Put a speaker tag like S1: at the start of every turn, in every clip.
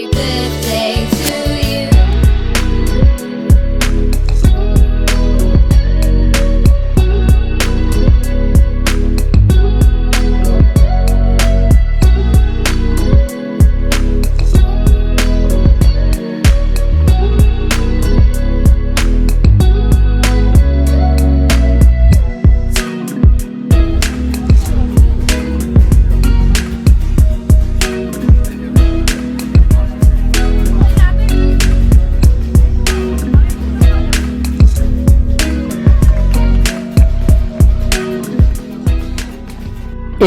S1: happy birthday.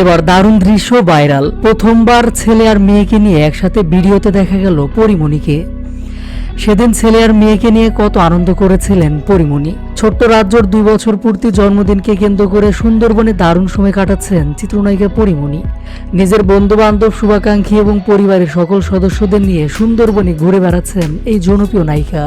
S1: এবার দারুণ দৃশ্য ভাইরাল। প্রথমবার ছেলে আর মেয়েকে নিয়ে একসাথে ভিডিওতে দেখা গেল পরিমণিকে। সেদিন ছেলে আর মেয়েকে নিয়ে কত আনন্দ করেছিলেন পরিমণি। ছোট্ট রাজ্যর দুই বছর পূর্তি জন্মদিনকে কেন্দ্র করে সুন্দরবনে দারুণ সময় কাটাচ্ছেন চিত্রনায়িকা পরিমণি। নিজের বন্ধু বান্ধব শুভাকাঙ্ক্ষী এবং পরিবারের সকল সদস্যদের নিয়ে সুন্দরবনে ঘুরে বেড়াচ্ছেন এই জনপ্রিয় নায়িকা।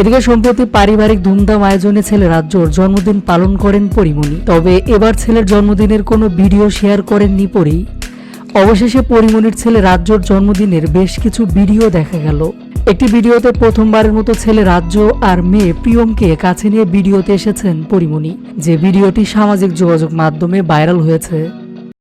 S1: এদিকে সম্প্রতি পারিবারিক ধুমধাম আয়োজনে ছেলে রাজ্যর জন্মদিন পালন করেন পরিমণি। তবে এবার ছেলের জন্মদিনের কোনো ভিডিও শেয়ার করেননি পরি। অবশেষে পরিমণির ছেলে রাজ্যর জন্মদিনের বেশ কিছু ভিডিও দেখা গেল। একটি ভিডিওতে প্রথমবারের মতো ছেলে রাজ্য আর মেয়ে প্রিয়মকে কাছে নিয়ে ভিডিওতে এসেছেন পরিমণি। যে ভিডিওটি সামাজিক যোগাযোগ মাধ্যমে ভাইরাল হয়েছে।